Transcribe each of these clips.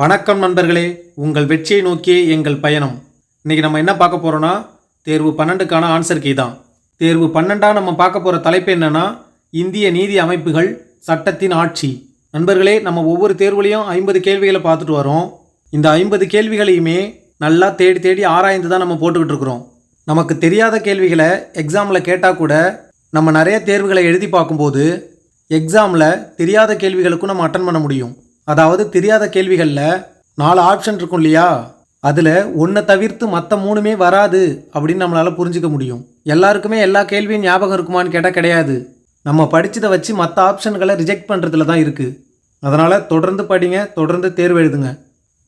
வணக்கம் நண்பர்களே. உங்கள் வெற்றியை நோக்கியே எங்கள் பயணம். இன்னைக்கு நம்ம என்ன பார்க்க போகிறோன்னா தேர்வு பன்னெண்டுக்கான ஆன்சர் கீ தான். தேர்வு பன்னெண்டா நம்ம பார்க்க போகிற தலைப்பு என்னென்னா இந்திய நீதி அமைப்புகள் சட்டத்தின் ஆட்சி. நண்பர்களே நம்ம ஒவ்வொரு தேர்வுலையும் ஐம்பது கேள்விகளை பார்த்துட்டு வரோம். இந்த ஐம்பது கேள்விகளையுமே நல்லா தேடி தேடி ஆராய்ந்து தான் நம்ம போட்டுக்கிட்டு இருக்கிறோம். நமக்கு தெரியாத கேள்விகளை எக்ஸாமில் கேட்டால் கூட நம்ம நிறைய தேர்வுகளை எழுதி பார்க்கும்போது எக்ஸாமில் தெரியாத கேள்விகளுக்கும் நம்ம அட்டன் பண்ண முடியும். அதாவது தெரியாத கேள்விகளில் நாலு ஆப்ஷன் இருக்கும் இல்லையா? அதில் ஒன்றை தவிர்த்து மற்ற மூணுமே வராது அப்படின்னு நம்மளால் புரிஞ்சுக்க முடியும். எல்லாருக்குமே எல்லா கேள்வியும் ஞாபகம் இருக்குமான்னு கேட்டால் கிடையாது. நம்ம படித்ததை வச்சு மற்ற ஆப்ஷன்களை ரிஜெக்ட் பண்ணுறதுல தான் இருக்குது அதனால் தொடர்ந்து படிங்க தொடர்ந்து தேர்வு எழுதுங்க.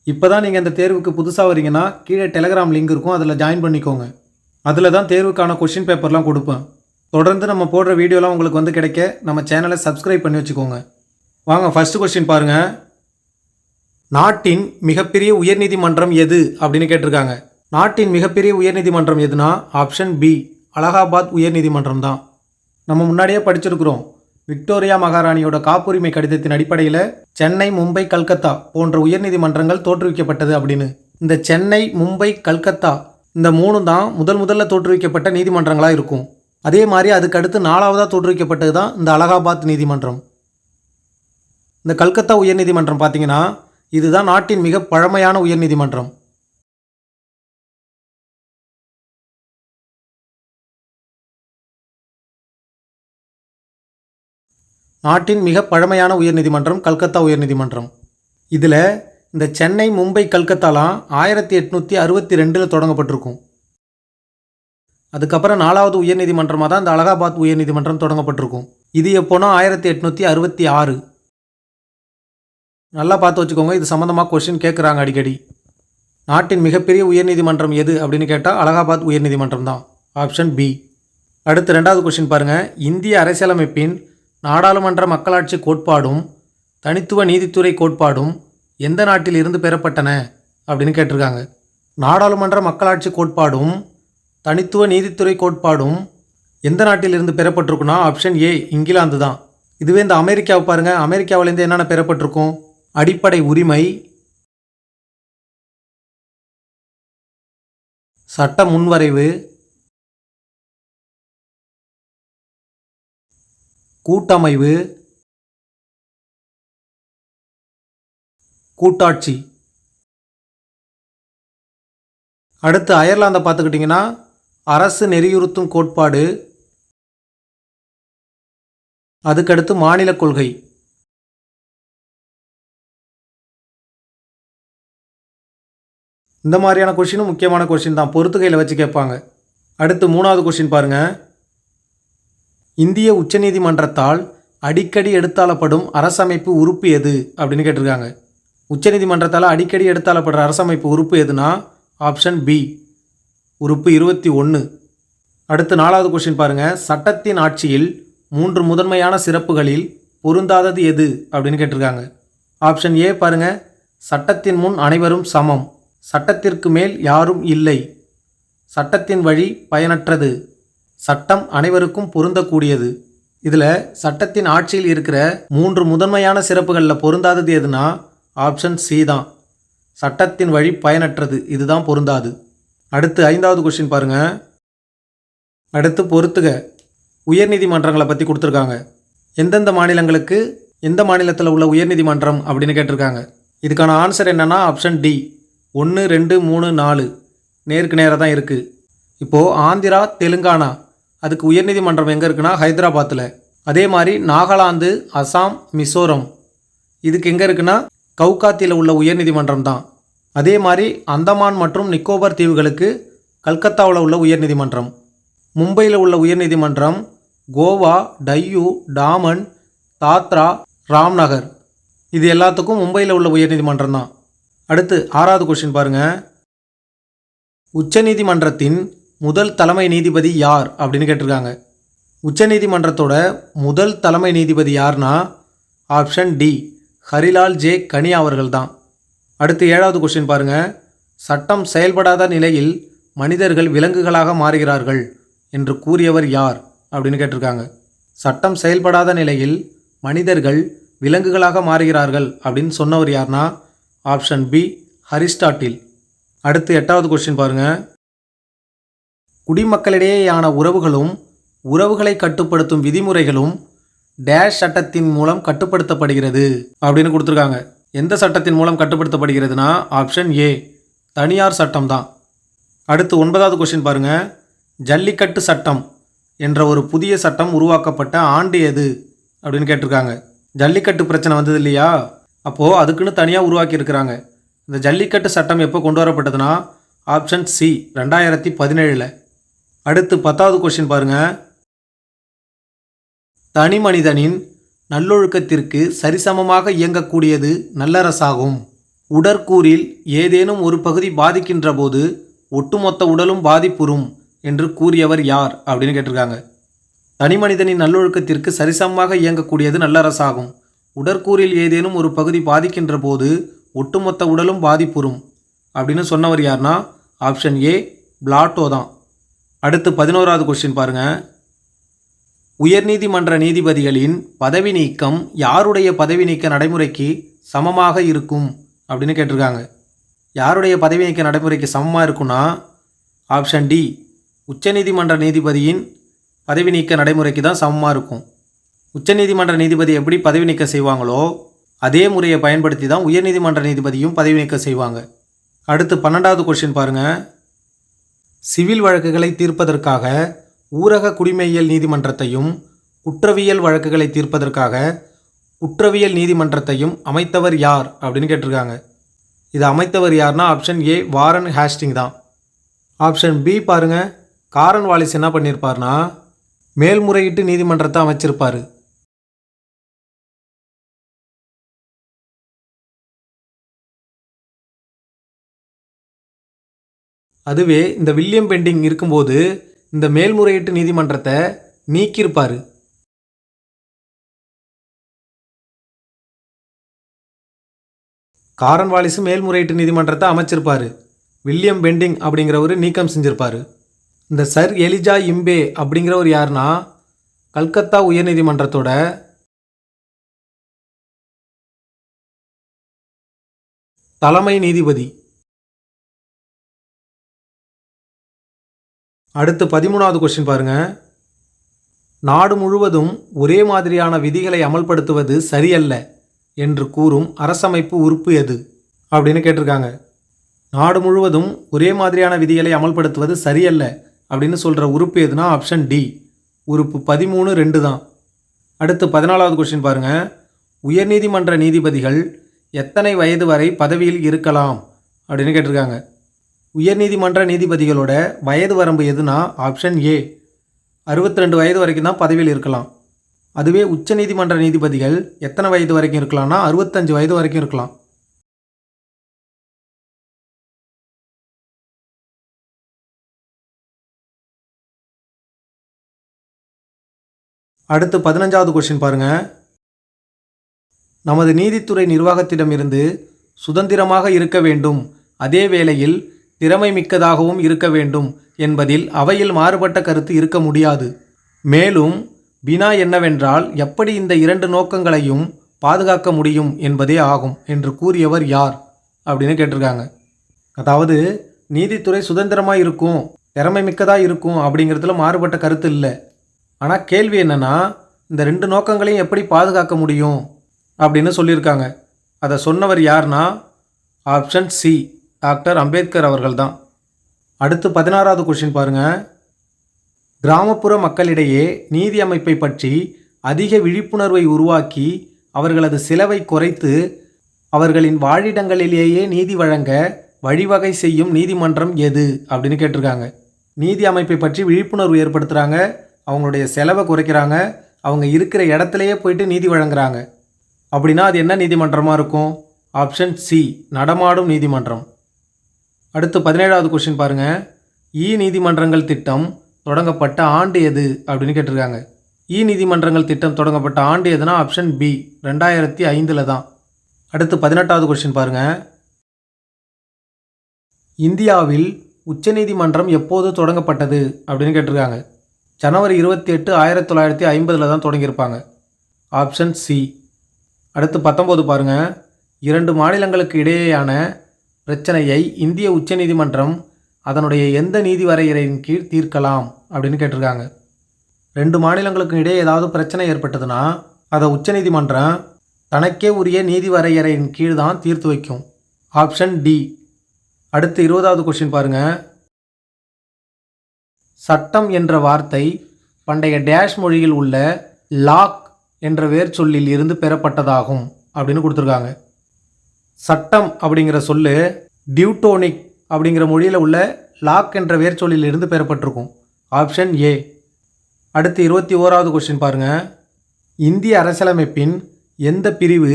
இப்போ தான் நீங்கள் அந்த தேர்வுக்கு புதுசாக வரீங்கன்னா கீழே டெலகிராம் லிங்க் இருக்கும் அதில் ஜாயின் பண்ணிக்கோங்க. அதில் தான் தேர்வுக்கான கொஷின் பேப்பர்லாம் கொடுப்பேன். தொடர்ந்து நம்ம போடுற வீடியோலாம் உங்களுக்கு வந்து கிடைக்க நம்ம சேனலை சப்ஸ்கிரைப் பண்ணி வச்சுக்கோங்க. வாங்க ஃபஸ்ட்டு கொஸ்டின் பாருங்கள் நாட்டின் மிகப்பெரிய உயர்நீதிமன்றம் எது அப்படின்னு கேட்டிருக்காங்க. நாட்டின் மிகப்பெரிய உயர்நீதிமன்றம் எதுனா ஆப்ஷன் பி அலகாபாத் உயர்நீதிமன்றம் தான். நம்ம முன்னாடியே படிச்சிருக்கிறோம். விக்டோரியா மகாராணியோட காப்புரிமை கடிதத்தின் அடிப்படையில் சென்னை மும்பை கல்கத்தா போன்ற உயர்நீதிமன்றங்கள் தோற்றுவிக்கப்பட்டது அப்படின்னு. இந்த சென்னை மும்பை கல்கத்தா இந்த மூணு தான் முதல் முதல்ல தோற்றுவிக்கப்பட்ட நீதிமன்றங்களாக இருக்கும். அதே மாதிரி அதுக்கு அடுத்து நாலாவதாக தோற்றுவிக்கப்பட்டது தான் இந்த அலகாபாத் நீதிமன்றம். இந்த கல்கத்தா உயர்நீதிமன்றம் பார்த்தீங்கன்னா இதுதான் நாட்டின் மிக பழமையான உயர்நீதிமன்றம். நாட்டின் மிக பழமையான உயர்நீதிமன்றம் கல்கத்தா உயர்நீதிமன்றம். இதில் இந்த சென்னை மும்பை கல்கத்தாலாம் ஆயிரத்தி எட்நூற்றி அறுபத்தி ரெண்டில் தொடங்கப்பட்டிருக்கும். அதுக்கப்புறம் நாலாவது உயர்நீதிமன்றமாக தான் இந்த அலகாபாத் உயர்நீதிமன்றம் தொடங்கப்பட்டிருக்கும். இது எப்போனா ஆயிரத்தி எட்நூற்றி அறுபத்தி ஆறு. நல்லா பார்த்து வச்சுக்கோங்க. இது சம்மந்தமாக கொஷின் கேட்குறாங்க அடிக்கடி. நாட்டின் மிகப்பெரிய உயர்நீதிமன்றம் எது அப்படின்னு கேட்டால் அலகாபாத் உயர்நீதிமன்றம் தான். ஆப்ஷன் பி அடுத்து ரெண்டாவது கொஷின் பாருங்கள் இந்திய அரசியலமைப்பின் நாடாளுமன்ற மக்களாட்சி கோட்பாடும் தனித்துவ நீதித்துறை கோட்பாடும் எந்த நாட்டில் இருந்து பெறப்பட்டன அப்படின்னு கேட்டிருக்காங்க. நாடாளுமன்ற மக்களாட்சி கோட்பாடும் தனித்துவ நீதித்துறை கோட்பாடும் எந்த நாட்டிலிருந்து பெறப்பட்டிருக்குன்னா ஆப்ஷன் ஏ இங்கிலாந்து தான். இதுவே இந்த அமெரிக்காவை பாருங்க. அமெரிக்காவிலேருந்து என்னென்ன பெறப்பட்டிருக்கும்? அடிப்படை உரிமை சட்ட முன்வரைவு கூட்டமைவு கூட்டாட்சி. அடுத்து அயர்லாந்தை பார்த்துக்கிட்டிங்கன்னா அரசு நெறியுறுத்தும் கோட்பாடு. அதுக்கடுத்து மாநில கொள்கை. இந்த மாதிரியான கொஷினும் முக்கியமான கொஷின் தான். பொறுத்துகையில் வச்சு கேட்பாங்க. அடுத்து மூணாவது கொஷின் பாருங்கள் இந்திய உச்சநீதிமன்றத்தால் அடிக்கடி எடுத்தாளப்படும் அரசமைப்பு உறுப்பு எது? அப்படின்னு கேட்டிருக்காங்க. உச்சநீதிமன்றத்தால் அடிக்கடி எடுத்தாளப்படுற அரசமைப்பு உறுப்பு எதுனா? ஆப்ஷன் பி உறுப்பு இருபத்தி ஒன்று அடுத்து நாலாவது கொஷின் பாருங்கள் சட்டத்தின் ஆட்சியில் மூன்று முதன்மையான சிறப்புகளில் பொருந்தாதது எது? அப்படின்னு கேட்டிருக்காங்க. ஆப்ஷன் ஏ பாருங்கள் சட்டத்தின் முன் அனைவரும் சமம். சட்டத்திற்கு மேல் யாரும் இல்லை. சட்டத்தின் வழி பயனற்றது. சட்டம் அனைவருக்கும் பொருந்தக்கூடியது. இதில் சட்டத்தின் ஆட்சியில் இருக்கிற மூன்று முதன்மையான சிறப்புகளில் பொருந்தாதது எதுனா ஆப்ஷன் சி தான். சட்டத்தின் வழி பயனற்றது. இதுதான் பொருந்தாது. அடுத்து ஐந்தாவது கொஷின் பாருங்க. அடுத்து பொறுத்துக. உயர்நீதிமன்றங்களை பற்றி கொடுத்துருக்காங்க. எந்தெந்த மாநிலங்களுக்கு எந்த மாநிலத்தில் உள்ள உயர்நீதிமன்றம் அப்படின்னு கேட்டிருக்காங்க. இதுக்கான ஆன்சர் என்னன்னா ஆப்ஷன் டி ஒன்று ரெண்டு மூணு நாலு. நேருக்கு நேராக தான் இருக்குது இப்போது ஆந்திரா தெலுங்கானா. அதுக்கு உயர்நீதிமன்றம் எங்கே இருக்குன்னா ஹைதராபாத்தில் அதே மாதிரி நாகாலாந்து அசாம் மிசோரம். இதுக்கு எங்கே இருக்குன்னா கவுகாத்தியில் உள்ள உயர்நீதிமன்றம் தான். அதே மாதிரி அந்தமான் மற்றும் நிக்கோபர் தீவுகளுக்கு கல்கத்தாவில் உள்ள உயர்நீதிமன்றம். மும்பையில் உள்ள உயர்நீதிமன்றம் கோவா டையூ டாமன் தாத்ரா ராம்நகர். இது எல்லாத்துக்கும் மும்பையில் உள்ள உயர்நீதிமன்றம் தான். அடுத்து ஆறாவது கொஸ்டின் பாருங்க. உச்சநீதிமன்றத்தின் முதல் தலைமை நீதிபதி யார் அப்படின்னு கேட்டிருக்காங்க. உச்சநீதிமன்றத்தோட முதல் தலைமை நீதிபதி யார்னா ஆப்ஷன் டி ஹரிலால் ஜே கனி அவர்கள் தான் அடுத்து ஏழாவது கொஸ்டின் பாருங்க. சட்டம் செயல்படாத நிலையில் மனிதர்கள் விலங்குகளாக மாறுகிறார்கள் என்று கூறியவர் யார் அப்படின்னு கேட்டிருக்காங்க. சட்டம் செயல்படாத நிலையில் மனிதர்கள் விலங்குகளாக மாறுகிறார்கள் அப்படின்னு சொன்னவர் யார்னா ஆப்ஷன் பி அரிஸ்டாட்டில் அடுத்து எட்டாவது கொஸ்டின் பாருங்க. குடிமக்களிடையேயான உறவுகளும் உறவுகளை கட்டுப்படுத்தும் விதிமுறைகளும் டேஷ் சட்டத்தின் மூலம் கட்டுப்படுத்தப்படுகிறது அப்படின்னு கொடுத்துருக்காங்க. எந்த சட்டத்தின் மூலம் கட்டுப்படுத்தப்படுகிறதுனா ஆப்ஷன் ஏ தனியார் சட்டம் தான் அடுத்து ஒன்பதாவது கொஸ்டின் பாருங்கள் ஜல்லிக்கட்டு சட்டம் என்ற ஒரு புதிய சட்டம் உருவாக்கப்பட்ட ஆண்டு எது அப்படின்னு கேட்டிருக்காங்க. ஜல்லிக்கட்டு பிரச்சனை வந்தது இல்லையா? அப்போது அதுக்குன்னு தனியாக உருவாக்கியிருக்கிறாங்க. இந்த ஜல்லிக்கட்டு சட்டம் எப்போ கொண்டு வரப்பட்டதுன்னா ஆப்ஷன் சி ரெண்டாயிரத்தி பதினேழில். அடுத்து பத்தாவது கொஸ்டின் பாருங்க. தனி மனிதனின் நல்லொழுக்கத்திற்கு சரிசமமாக இயங்கக்கூடியது நல்லரசாகும். உடற்கூறில் ஏதேனும் ஒரு பகுதி பாதிக்கின்ற போது ஒட்டுமொத்த உடலும் பாதிப்புறும் என்று கூறியவர் யார் அப்படின்னு கேட்டிருக்காங்க. தனி மனிதனின் நல்லொழுக்கத்திற்கு சரிசமமாக இயங்கக்கூடியது நல்லரசாகும். உடற்கூறில் ஏதேனும் ஒரு பகுதி பாதிக்கின்ற போது ஒட்டுமொத்த உடலும் பாதிப்புறும் அப்படின்னு சொன்னவர் யார்னா ஆப்ஷன் ஏ பிளாட்டோ தான். அடுத்து பதினோராவது கொஸ்டின் பாருங்க. உயர்நீதிமன்ற நீதிபதிகளின் பதவி நீக்கம் யாருடைய பதவி நீக்க நடைமுறைக்கு சமமாக இருக்கும்? அப்படின்னு கேட்டிருக்காங்க. யாருடைய பதவி நீக்க நடைமுறைக்கு சமமாக இருக்கும்னா ஆப்ஷன் டி உச்சநீதிமன்ற நீதிபதியின் பதவி நீக்க நடைமுறைக்கு தான் சமமாக இருக்கும். உச்சநீதிமன்ற நீதிபதி எப்படி பதவி நீக்கம் செய்வாங்களோ அதே முறையை பயன்படுத்தி தான் உயர்நீதிமன்ற நீதிபதியும் பதவி நீக்கம் செய்வாங்க. அடுத்து பன்னெண்டாவது கொஷின் பாருங்கள் சிவில் வழக்குகளை தீர்ப்பதற்காக ஊரக குடிமையியல் நீதிமன்றத்தையும் குற்றவியல் வழக்குகளை தீர்ப்பதற்காக குற்றவியல் நீதிமன்றத்தையும் அமைத்தவர் யார் அப்படின்னு கேட்டிருக்காங்க. இது அமைத்தவர் யார்னா ஆப்ஷன் ஏ வாரன் ஹேஸ்டிங் தான். ஆப்ஷன் பி பாருங்க. காரன் வாலிஸ் என்ன பண்ணியிருப்பார்னா மேல்முறையீட்டு நீதிமன்றத்தை அமைச்சிருப்பார். அதுவே இந்த வில்லியம் பெண்டிங் இருக்கும்போது இந்த மேல்முறையீட்டு நீதிமன்றத்தை நீக்கியிருப்பார். காரன் வாலிசு மேல்முறையீட்டு நீதிமன்றத்தை அமைச்சிருப்பார். வில்லியம் பெண்டிங் அப்படிங்கிறவர் நீக்கம் செஞ்சிருப்பார். இந்த சர் எலிஜா இம்பே அப்படிங்கிறவர் யாருன்னா கல்கத்தா உயர்நீதிமன்றத்தோட தலைமை நீதிபதி. அடுத்து பதிமூணாவது கொஸ்டின் பாருங்க. நாடு முழுவதும் ஒரே மாதிரியான விதிகளை அமல்படுத்துவது சரியல்ல என்று கூறும் அரசமைப்பு உறுப்பு எது? அப்படின்னு கேட்டிருக்காங்க. நாடு முழுவதும் ஒரே மாதிரியான விதிகளை அமல்படுத்துவது சரியல்ல அப்படின்னு சொல்கிற உறுப்பு எதுனா ஆப்ஷன் டி உறுப்பு பதிமூணு ரெண்டு தான். அடுத்து பதினாலாவது கொஸ்டின் பாருங்க. உயர்நீதிமன்ற நீதிபதிகள் எத்தனை வயது வரை பதவியில் இருக்கலாம் அப்படின்னு கேட்டிருக்காங்க. உயர்நீதிமன்ற நீதிபதிகளோட வயது வரம்பு எதுனா ஆப்ஷன் ஏ அறுபத்தி ரெண்டு வயது வரைக்கும் தான் பதவியில் இருக்கலாம். அதுவே உச்சநீதிமன்ற நீதிபதிகள் எத்தனை வயது வரைக்கும் இருக்கலாம்னா அறுபத்தஞ்சு வயது வரைக்கும் இருக்கலாம். அடுத்து பதினஞ்சாவது கொஷின் பாருங்க. நமது நீதித்துறை நிர்வாகத்திடமிருந்து சுதந்திரமாக இருக்க வேண்டும். அதே வேளையில் திறமை மிக்கதாகவும் இருக்க வேண்டும் என்பதில் அவையில் மாறுபட்ட கருத்து இருக்க முடியாது. மேலும் வினா என்னவென்றால் எப்படி இந்த இரண்டு நோக்கங்களையும் பாதுகாக்க முடியும் என்பதே ஆகும் என்று கூறியவர் யார்? அப்படின்னு கேட்டிருக்காங்க. அதாவது நீதித்துறை சுதந்திரமாக இருக்கும் திறமை மிக்கதாக இருக்கும் அப்படிங்கிறதுல மாறுபட்ட கருத்து இல்லை. ஆனால் கேள்வி என்னென்னா இந்த ரெண்டு நோக்கங்களையும் எப்படி பாதுகாக்க முடியும்? அப்படின்னு சொல்லியிருக்காங்க. அதை சொன்னவர் யார்னா ஆப்ஷன் சி. டாக்டர் அம்பேத்கர் அவர்கள் தான் அடுத்து பதினாறாவது கொஷின் பாருங்க. கிராமப்புற மக்களிடையே நீதி அமைப்பை பற்றி அதிக விழிப்புணர்வை உருவாக்கி அவர்களது செலவை குறைத்து அவர்களின் வாழிடங்களிலேயே நீதி வழங்க வழிவகை செய்யும் நீதிமன்றம் எது அப்படின்னு கேட்டிருக்காங்க. நீதி அமைப்பை பற்றி விழிப்புணர்வு ஏற்படுத்துகிறாங்க அவங்களுடைய செலவை குறைக்கிறாங்க. அவங்க இருக்கிற இடத்துலையே போயிட்டு நீதி வழங்குறாங்க. அப்படின்னா அது என்ன நீதிமன்றமாக இருக்கும்? ஆப்ஷன் சி நடமாடும் நீதிமன்றம். அடுத்து பதினேழாவது கொஸ்டின் பாருங்கள் இ நீதிமன்றங்கள் திட்டம் தொடங்கப்பட்ட ஆண்டு எது அப்படின்னு கேட்டிருக்காங்க. இ நீதிமன்றங்கள் திட்டம் தொடங்கப்பட்ட ஆண்டு எதுனா ஆப்ஷன் பி ரெண்டாயிரத்தி ஐந்தில் தான். அடுத்து பதினெட்டாவது கொஸ்டின் பாருங்க. இந்தியாவில் உச்சநீதிமன்றம் எப்போது தொடங்கப்பட்டது அப்படின்னு கேட்டிருக்காங்க. ஜனவரி இருபத்தி எட்டு ஆயிரத்தி தொள்ளாயிரத்தி ஐம்பதில் தான் தொடங்கியிருப்பாங்க. ஆப்ஷன் சி அடுத்து பத்தொம்போது பாருங்கள் இரண்டு மாநிலங்களுக்கு இடையேயான பிரச்சனையை இந்திய உச்சநீதிமன்றம் அதனுடைய எந்த நீதி வரையறையின் கீழ் தீர்க்கலாம் அப்படின்னு கேட்டிருக்காங்க. ரெண்டு மாநிலங்களுக்கு இடையே ஏதாவது பிரச்சனை ஏற்பட்டதுன்னா அதை உச்சநீதிமன்றம் தனக்கே உரிய நீதி வரையறையின் கீழ் தான் தீர்த்து வைக்கும். Option D. அடுத்து இருபதாவது கொஸ்டின் பாருங்கள் சட்டம் என்ற வார்த்தை பண்டைய டேஷ் மொழியில் உள்ள லாக் என்ற வேர்ச்சொல்லில் இருந்து பெறப்பட்டதாகும் அப்படின்னு கொடுத்துருக்காங்க. சட்டம் அப்படிங்கிற சொல்லு டியூட்டோனிக் அப்படிங்கிற மொழியில் உள்ள லாக் என்ற வேர்ச்சொல்லிலிருந்து பெறப்பட்டிருக்கும். Option A. அடுத்து இருபத்தி ஓராவது கொஸ்டின் பாருங்கள் இந்திய அரசியலமைப்பின் எந்த பிரிவு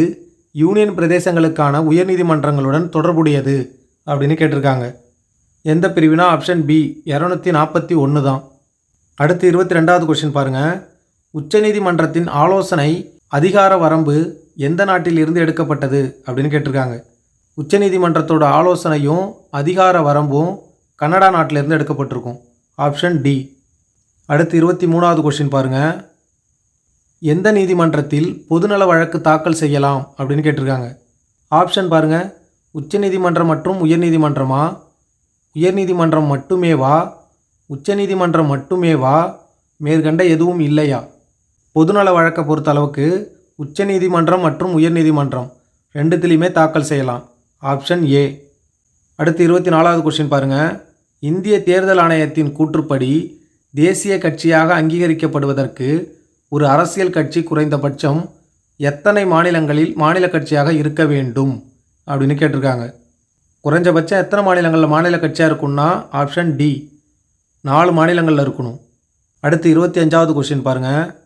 யூனியன் பிரதேசங்களுக்கான உயர்நீதிமன்றங்களுடன் தொடர்புடையது அப்படின்னு கேட்டிருக்காங்க. எந்த பிரிவுனா ஆப்ஷன் பி இரநூத்தி நாற்பத்தி ஒன்று தான். அடுத்து இருபத்தி ரெண்டாவது கொஸ்டின் பாருங்கள் உச்சநீதிமன்றத்தின் ஆலோசனை அதிகார வரம்பு எந்த நாட்டில் இருந்து எடுக்கப்பட்டது அப்படின்னு கேட்டிருக்காங்க. உச்சநீதிமன்றத்தோட ஆலோசனையும் அதிகார வரம்பும் கனடா நாட்டிலிருந்து எடுக்கப்பட்டிருக்கும். Option D. அடுத்து இருபத்தி மூணாவது கொஸ்டின் பாருங்கள் எந்த நீதிமன்றத்தில் பொதுநல வழக்கு தாக்கல் செய்யலாம் அப்படின்னு கேட்டிருக்காங்க. ஆப்ஷன் பாருங்க. உச்சநீதிமன்றம் மற்றும் உயர்நீதிமன்றமா? உயர்நீதிமன்றம் மட்டுமேவா? உச்சநீதிமன்றம் மட்டுமேவா? மேற்கண்ட எதுவும் இல்லையா? பொதுநல வழக்கை பொறுத்த அளவுக்கு உச்சநீதிமன்றம் மற்றும் உயர்நீதிமன்றம் ரெண்டுத்துலேயுமே தாக்கல் செய்யலாம். Option A. அடுத்து இருபத்தி நாலாவது கொஷின் பாருங்கள் இந்திய தேர்தல் ஆணையத்தின் கூற்றுப்படி தேசிய கட்சியாக அங்கீகரிக்கப்படுவதற்கு ஒரு அரசியல் கட்சி குறைந்தபட்சம் எத்தனை மாநிலங்களில் மாநில கட்சியாக இருக்க வேண்டும்? அப்படின்னு கேட்டிருக்காங்க. குறைஞ்சபட்சம் எத்தனை மாநிலங்களில் மாநில கட்சியாக இருக்கும்னா ஆப்ஷன் டி. நாலு மாநிலங்களில் இருக்கணும். அடுத்து இருபத்தி அஞ்சாவது கொஷின் பாருங்கள்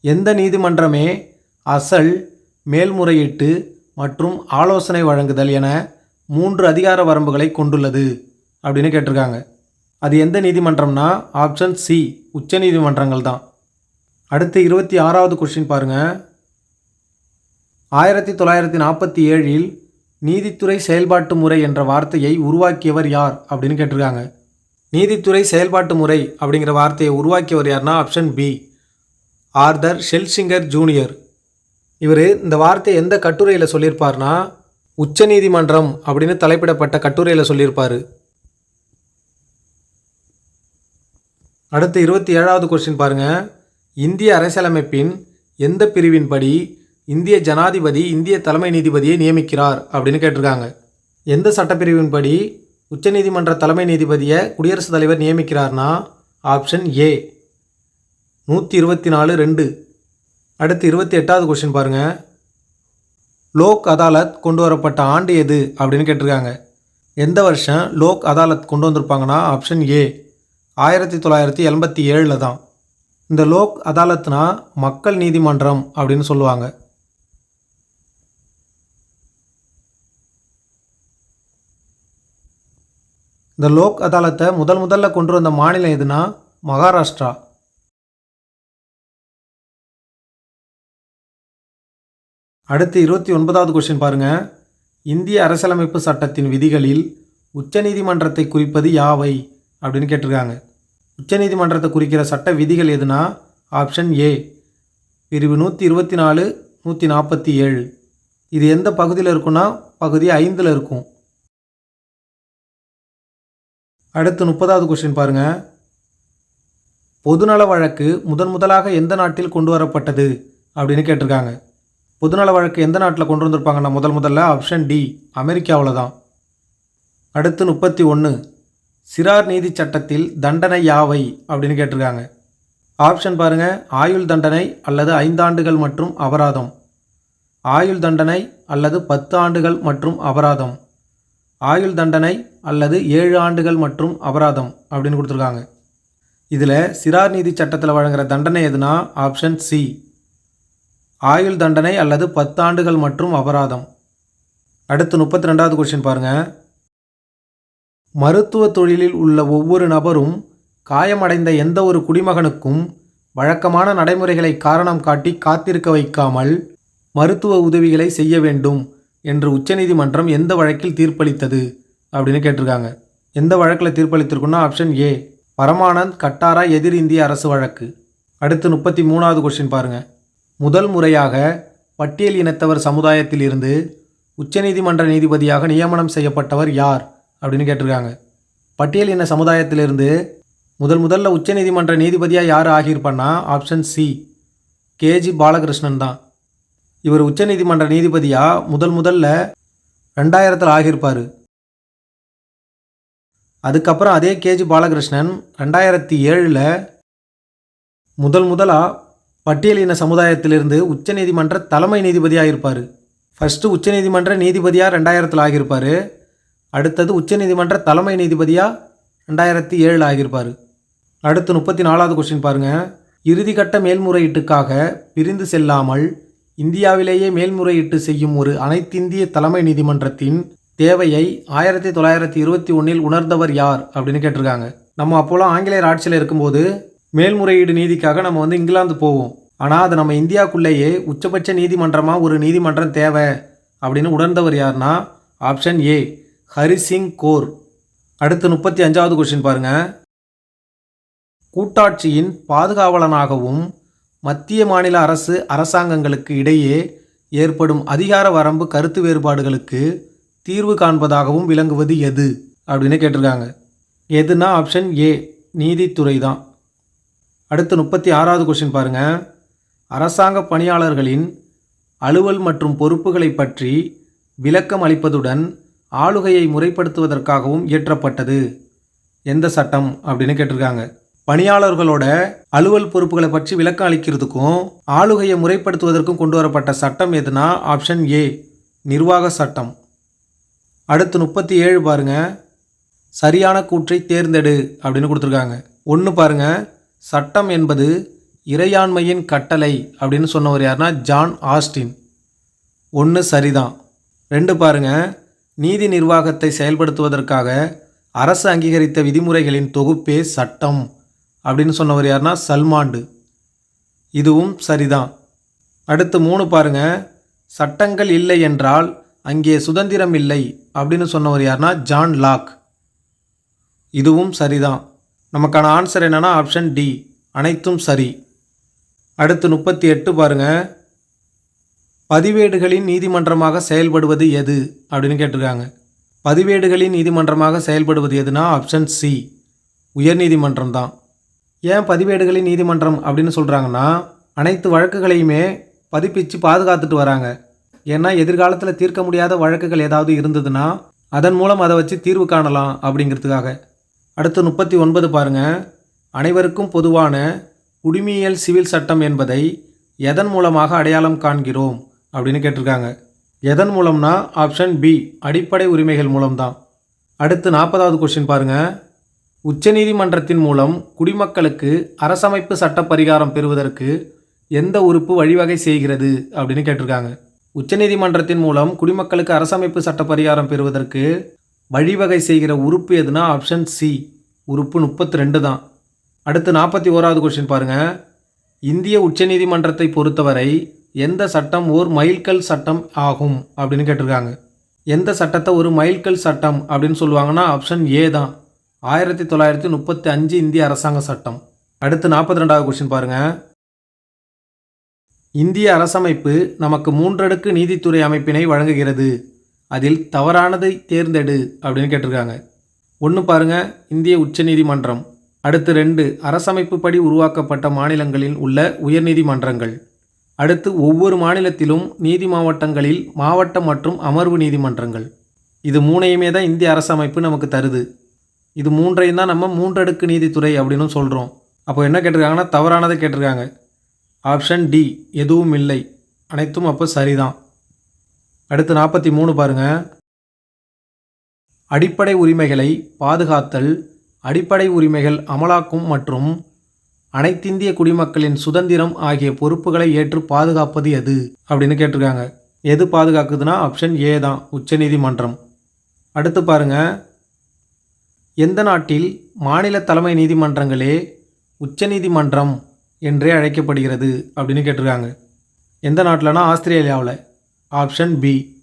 எந்த நீதிமன்றமே அசல் மேல்முறையீட்டு மற்றும் ஆலோசனை வழங்குதல் என மூன்று அதிகார வரம்புகளை கொண்டுள்ளது அப்படின்னு கேட்டிருக்காங்க. அது எந்த நீதிமன்றம்னா ஆப்ஷன் சி உச்ச நீதிமன்றங்கள் தான். அடுத்து இருபத்தி ஆறாவது கொஸ்டின் பாருங்கள் ஆயிரத்தி தொள்ளாயிரத்தி நாற்பத்தி ஏழில் நீதித்துறை செயல்பாட்டு முறை என்ற வார்த்தையை உருவாக்கியவர் யார் அப்படின்னு கேட்டிருக்காங்க. நீதித்துறை செயல்பாட்டு முறை அப்படிங்கிற வார்த்தையை உருவாக்கியவர் யார்னா option B. Arthur Schlesinger junior. இவர் இந்த வார்த்தையை எந்த கட்டுரையில் சொல்லியிருப்பார்னா உச்சநீதிமன்றம் அப்படின்னு தலைப்பிடப்பட்ட கட்டுரையில் சொல்லியிருப்பார். அடுத்து இருபத்தி ஏழாவது கொஸ்டின் பாருங்கள் இந்திய அரசியலமைப்பின் எந்த பிரிவின்படி இந்திய ஜனாதிபதி இந்திய தலைமை நீதிபதியை நியமிக்கிறார் அப்படின்னு கேட்டிருக்காங்க. எந்த சட்டப்பிரிவின்படி உச்சநீதிமன்ற தலைமை நீதிபதியை குடியரசுத் தலைவர் நியமிக்கிறார்னா ஆப்ஷன் ஏ. நூற்றி இருபத்தி நாலு ரெண்டு. அடுத்து இருபத்தி எட்டாவது கொஸ்டின் பாருங்கள் லோக் அதாலத் கொண்டு வரப்பட்ட ஆண்டு எது அப்படின்னு கேட்டிருக்காங்க. எந்த வருஷம் லோக் அதாலத் கொண்டு வந்திருப்பாங்கன்னா ஆப்ஷன் ஏ ஆயிரத்தி தொள்ளாயிரத்தி எண்பத்தி ஏழில் தான். இந்த லோக் அதாலத்னா மக்கள் நீதிமன்றம் அப்படின்னு சொல்லுவாங்க. இந்த லோக் அதாலத்தை முதல் முதல்ல கொண்டு வந்த மாநிலம் எதுனா மகாராஷ்டிரா. அடுத்து இருபத்தி ஒன்பதாவது கொஸ்டின் பாருங்க. இந்திய அரசியலமைப்பு சட்டத்தின் விதிகளில் உச்சநீதிமன்றத்தை குறிப்பது யாவை? அப்படின்னு கேட்டிருக்காங்க. உச்சநீதிமன்றத்தை குறிக்கிற சட்ட விதிகள் எதுனா? ஆப்ஷன் ஏ பிரிவு நூற்றி இருபத்தி நாலு நூற்றி நாற்பத்தி ஏழு. இது எந்த பகுதியில் இருக்குன்னா பகுதி ஐந்தில் இருக்கும். அடுத்து முப்பதாவது கொஸ்டின் பாருங்கள் பொதுநல வழக்கு முதன் முதலாக எந்த நாட்டில் கொண்டு வரப்பட்டது? அப்படின்னு கேட்டிருக்காங்க. பொதுநல வழக்கு எந்த நாட்டில் கொண்டு வந்திருப்பாங்கன்னா முதல் முதல்ல ஆப்ஷன் டி அமெரிக்காவில் தான் அடுத்து முப்பத்தி ஒன்று சிறார் நீதி சட்டத்தில் தண்டனை யாவை அப்படின்னு கேட்டிருக்காங்க. ஆப்ஷன் பாருங்கள் ஆயுள் தண்டனை அல்லது ஐந்தாண்டுகள் மற்றும் அபராதம். ஆயுள் தண்டனை அல்லது பத்து ஆண்டுகள் மற்றும் அபராதம். ஆயுள் தண்டனை அல்லது ஏழு ஆண்டுகள் மற்றும் அபராதம் அப்படின்னு கொடுத்துருக்காங்க. இதில் சிறார் நீதி சட்டத்தில் வழங்குகிற தண்டனை எதுனா ஆப்ஷன் சி ஆயுள் தண்டனை அல்லது பத்தாண்டுகள் மற்றும் அபராதம். அடுத்து முப்பத்தி ரெண்டாவது கொஸ்டின் பாருங்கள் மருத்துவ தொழிலில் உள்ள ஒவ்வொரு நபரும் காயமடைந்த எந்த ஒரு குடிமகனுக்கும் வழக்கமான நடைமுறைகளை காரணம் காட்டி காத்திருக்க வைக்காமல் மருத்துவ உதவிகளை செய்ய வேண்டும் என்று உச்சநீதிமன்றம் எந்த வழக்கில் தீர்ப்பளித்தது அப்படின்னு கேட்டிருக்காங்க. எந்த வழக்கில் தீர்ப்பளித்திருக்குன்னா ஆப்ஷன் ஏ பரமானந்த் கட்டாரா எதிர் இந்திய அரசு வழக்கு. அடுத்து முப்பத்தி மூணாவது கொஸ்டின் பாருங்கள் முதல் முறையாக பட்டியல் இனத்தவர் சமுதாயத்தில் இருந்து உச்சநீதிமன்ற நீதிபதியாக நியமனம் செய்யப்பட்டவர் யார் அப்படின்னு கேட்டிருக்காங்க. பட்டியல் இன சமுதாயத்திலிருந்து முதல் முதல்ல உச்சநீதிமன்ற நீதிபதியாக யார் ஆகியிருப்பான்னா option C K G Balakrishnan தான். இவர் உச்சநீதிமன்ற நீதிபதியாக முதல் முதல்ல ரெண்டாயிரத்தில் ஆகியிருப்பார். அதுக்கப்புறம் அதே கேஜி பாலகிருஷ்ணன் ரெண்டாயிரத்தி ஏழில் முதல் முதலாக பட்டியலின சமுதாயத்திலிருந்து உச்சநீதிமன்ற தலைமை நீதிபதியாக இருப்பார் ஃபஸ்ட்டு உச்சநீதிமன்ற நீதிபதியாக ரெண்டாயிரத்தில் ஆகியிருப்பார். அடுத்தது உச்சநீதிமன்ற தலைமை நீதிபதியாக ரெண்டாயிரத்தி ஏழில் ஆகியிருப்பார். அடுத்து முப்பத்தி நாலாவது கொஸ்டின் பாருங்கள் இறுதிக்கட்ட மேல்முறையீட்டுக்காக பிரிந்து செல்லாமல் இந்தியாவிலேயே மேல்முறையீட்டு செய்யும் ஒரு அனைத்திந்திய தலைமை நீதிமன்றத்தின் தேவையை ஆயிரத்தி தொள்ளாயிரத்தி இருபத்தி ஒன்றில் உணர்ந்தவர் யார் அப்படின்னு கேட்டிருக்காங்க. நம்ம அப்போலாம் ஆங்கிலேயர் ஆட்சியில் இருக்கும்போது மேல்முறையீடு நீதிக்காக நம்ம வந்து இங்கிலாந்து போவோம். ஆனால் அது நம்ம இந்தியாவுக்குள்ளேயே உச்சபட்ச நீதிமன்றமாக ஒரு நீதிமன்றம் தேவை அப்படின்னு உணர்ந்தவர் யார்னா ஆப்ஷன் ஏ ஹரிசிங் கோர். அடுத்து முப்பத்தி அஞ்சாவது கொஸ்டின் பாருங்கள் கூட்டாட்சியின் பாதுகாவலனாகவும் மத்திய மாநில அரசு அரசாங்கங்களுக்கு இடையே ஏற்படும் அதிகார வரம்பு கருத்து வேறுபாடுகளுக்கு தீர்வு காண்பதாகவும் விளங்குவது எது அப்படின்னு கேட்டிருக்காங்க. எதுனா ஆப்ஷன் ஏ நீதித்துறை தான் அடுத்து முப்பத்தி ஆறாவது கொஸ்டின் பாருங்கள் அரசாங்க பணியாளர்களின் அலுவல் மற்றும் பொறுப்புகளை பற்றி விளக்கம் அளிப்பதுடன் ஆளுகையை முறைப்படுத்துவதற்காகவும் இயற்றப்பட்டது. எந்த சட்டம் அப்படின்னு கேட்டிருக்காங்க. பணியாளர்களோட அலுவல் பொறுப்புகளை பற்றி விளக்கம் அளிக்கிறதுக்கும் ஆளுகையை முறைப்படுத்துவதற்கும் கொண்டு வரப்பட்ட சட்டம் எதுனா ஆப்ஷன் ஏ நிர்வாக சட்டம். அடுத்து முப்பத்தி ஏழு பாருங்க. சரியான கூற்றை தேர்ந்தெடு அப்படின்னு கொடுத்துருக்காங்க. ஒன்று பாருங்க. சட்டம் என்பது இறையாண்மையின் கட்டளை அப்படின்னு சொன்னவர் யாருன்னா ஜான் ஆஸ்டின். ஒன்று சரிதான். ரெண்டு பாருங்க. நீதி நிர்வாகத்தை செயல்படுத்துவதற்காக அரசு அங்கீகரித்த விதிமுறைகளின் தொகுப்பே சட்டம் அப்படின்னு சொன்னவர் யாருன்னா சல்மாண்டு. இதுவும் சரிதான். அடுத்து மூணு பாருங்க. சட்டங்கள் இல்லை என்றால் அங்கே சுதந்திரம் இல்லை அப்படின்னு சொன்னவர் யாருன்னா ஜான் லாக். இதுவும் சரிதான். நமக்கான ஆன்சர் என்னென்னா ஆப்ஷன் டி. அனைத்தும் சரி. அடுத்து முப்பத்தி எட்டு பாருங்கள் பதிவேடுகளின் நீதிமன்றமாக செயல்படுவது எது? அப்படின்னு கேட்டிருக்காங்க. பதிவேடுகளின் நீதிமன்றமாக செயல்படுவது எதுனா ஆப்ஷன் சி உயர்நீதிமன்றம் தான். ஏன் பதிவேடுகளின் நீதிமன்றம் அப்படின்னு சொல்கிறாங்கன்னா அனைத்து வழக்குகளையுமே பதிப்பிச்சு பாதுகாத்துட்டு வராங்க. ஏன்னா எதிர்காலத்தில் தீர்க்க முடியாத வழக்குகள் ஏதாவது இருந்ததுன்னா அதன் மூலம் அதை வச்சு தீர்வு காணலாம் அப்படிங்கிறதுக்காக. அடுத்து முப்பத்தி ஒன்பது பாருங்கள் அனைவருக்கும் பொதுவான குடிமியல் சிவில் சட்டம் என்பதை எதன் மூலமாக அடையாளம் காண்கிறோம் அப்படின்னு கேட்டிருக்காங்க. எதன் மூலம்னா ஆப்ஷன் பி அடிப்படை உரிமைகள் மூலம்தான். அடுத்து நாற்பதாவது கொஸ்டின் பாருங்க. உச்சநீதிமன்றத்தின் மூலம் குடிமக்களுக்கு அரசமைப்பு சட்ட பரிகாரம் பெறுவதற்கு எந்த உறுப்பு வழிவகை செய்கிறது அப்படின்னு கேட்டிருக்காங்க. உச்சநீதிமன்றத்தின் மூலம் குடிமக்களுக்கு அரசமைப்பு சட்ட பரிகாரம் பெறுவதற்கு வழிவகை செய்கிற உறுப்பு எதுனா ஆப்ஷன் சி. உறுப்பு முப்பத்தி ரெண்டு தான். அடுத்து நாற்பத்தி ஓராவது கொஸ்டின் பாருங்கள் இந்திய உச்சநீதிமன்றத்தை பொறுத்தவரை எந்த சட்டம் ஓர் மைல்கல் சட்டம் ஆகும் அப்படின்னு கேட்டிருக்காங்க. எந்த சட்டத்தை ஒரு மைல்கல் சட்டம் அப்படின்னு சொல்லுவாங்கன்னா ஆப்ஷன் ஏ தான். ஆயிரத்தி தொள்ளாயிரத்தி முப்பத்தி அஞ்சு இந்திய அரசாங்க சட்டம். அடுத்து நாற்பத்தி ரெண்டாவது கொஸ்டின் பாருங்கள் இந்திய அரசமைப்பு நமக்கு மூன்றடுக்கு நீதித்துறை அமைப்பினை வழங்குகிறது. அதில் தவறானதை தேர்ந்தெடு அப்படின்னு கேட்டிருக்காங்க. ஒன்று பாருங்கள் இந்திய உச்சநீதிமன்றம். அடுத்து ரெண்டு அரசமைப்பு படி உருவாக்கப்பட்ட மாநிலங்களில் உள்ள உயர்நீதிமன்றங்கள். அடுத்து ஒவ்வொரு மாநிலத்திலும் நீதி மாவட்டங்களில் மாவட்ட மற்றும் அமர்வு நீதிமன்றங்கள். இது மூணையுமே தான் இந்திய அரசமைப்பு நமக்கு தருது. இது மூன்றையும் தான் நம்ம மூன்றடுக்கு நீதித்துறை அப்படின்னு சொல்கிறோம் அப்போ என்ன கேட்டிருக்காங்கன்னா தவறானதை கேட்டிருக்காங்க. ஆப்ஷன் டி எதுவும் இல்லை. அனைத்தும் அப்போ சரிதான். அடுத்து நாற்பத்தி மூணு பாருங்க. அடிப்படை உரிமைகளை பாதுகாத்தல் அடிப்படை உரிமைகள் அமலாக்கும் மற்றும் அனைத்திந்திய குடிமக்களின் சுதந்திரம் ஆகிய பொறுப்புகளை ஏற்று பாதுகாப்பது எது? அப்படின்னு கேட்டிருக்காங்க. எது பாதுகாக்குதுன்னா ஆப்ஷன் ஏ தான் உச்சநீதிமன்றம். அடுத்து பாருங்க. எந்த நாட்டில் மாநில தலைமை நீதிமன்றங்களே உச்சநீதிமன்றம் என்றே அழைக்கப்படுகிறது அப்படின்னு கேட்டிருக்காங்க. எந்த நாட்டில்னா ஆஸ்திரேலியாவில்? ஆப்ஷன் பி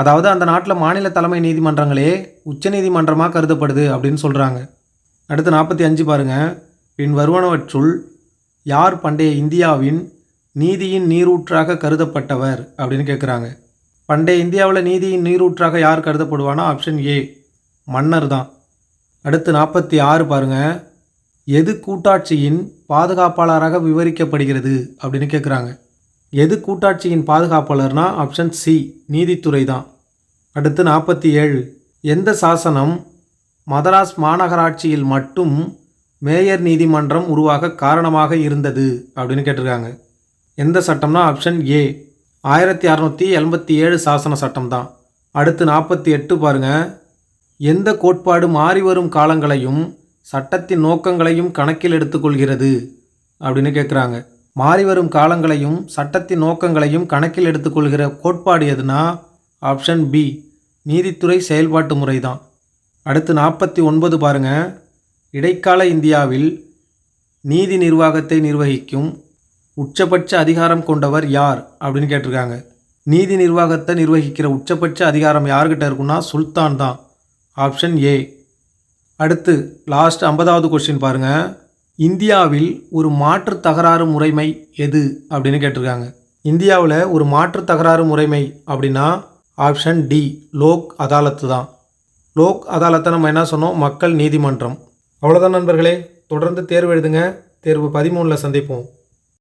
அதாவது அந்த நாட்டில் மாநில தலைமை நீதிமன்றங்களே உச்சநீதிமன்றமாக கருதப்படுது அப்படின்னு சொல்கிறாங்க அடுத்து நாற்பத்தி அஞ்சு பாருங்கள் பின் வருவனவற்றுள் யார் பண்டைய இந்தியாவின் நீதியின் நீரூற்றாக கருதப்பட்டவர் அப்படின்னு கேட்குறாங்க பண்டைய இந்தியாவில் நீதியின் நீரூற்றாக யார் கருதப்படுவானா? ஆப்ஷன் ஏ மன்னர் தான். அடுத்து நாற்பத்தி ஆறு பாருங்கள் எது கூட்டாட்சியின் பாதுகாப்பாளராக விவரிக்கப்படுகிறது அப்படின்னு கேட்குறாங்க எது கூட்டாட்சியின் பாதுகாப்பாளர்னா ஆப்ஷன் சி நீதித்துறை தான். அடுத்து நாற்பத்தி ஏழு. எந்த சாசனம் மதராஸ் மாநகராட்சியில் மட்டும் மேயர் நீதிமன்றம் உருவாக காரணமாக இருந்தது அப்படின்னு கேட்டிருக்காங்க. எந்த சட்டம்னா ஆப்ஷன் ஏ ஆயிரத்தி அறநூற்றி எண்பத்தி ஏழு சாசன சட்டம் தான். அடுத்து நாற்பத்தி எட்டு பாருங்கள் எந்த கோட்பாடு மாறி வரும் காலங்களையும் சட்டத்தின் நோக்கங்களையும் கணக்கில் எடுத்துக்கொள்கிறது அப்படின்னு கேட்குறாங்க. மாறி வரும் காலங்களையும் சட்டத்தின் நோக்கங்களையும் கணக்கில் எடுத்துக்கொள்கிற கோட்பாடு எதுனா? ஆப்ஷன் பி நீதித்துறை செயல்பாட்டு முறை தான் அடுத்து நாற்பத்தி ஒன்பது பாருங்க. இடைக்கால இந்தியாவில் நீதி நிர்வாகத்தை நிர்வகிக்கும் உச்சபட்ச அதிகாரம் கொண்டவர் யார் அப்படின்னு கேட்டிருக்காங்க. நீதி நிர்வாகத்தை நிர்வகிக்கிற உச்சபட்ச அதிகாரம் யார்கிட்ட இருக்குன்னா சுல்தான் தான். ஆப்ஷன் ஏ அடுத்து லாஸ்ட் ஐம்பதாவது கொஸ்டின் பாருங்கள் இந்தியாவில் ஒரு மாற்று தகராறு முறைமை எது அப்படின்னு கேட்டிருக்காங்க. இந்தியாவில் ஒரு மாற்று தகராறு முறைமை அப்படின்னா ஆப்ஷன் டி லோக் அதாலத்து தான். லோக் அதாலத்தை நம்ம என்ன சொன்னோம்? மக்கள் நீதிமன்றம். அவ்வளோதான் நண்பர்களே. தொடர்ந்து தேர்வு எழுதுங்க. தேர்வு பதிமூணில் சந்திப்போம்.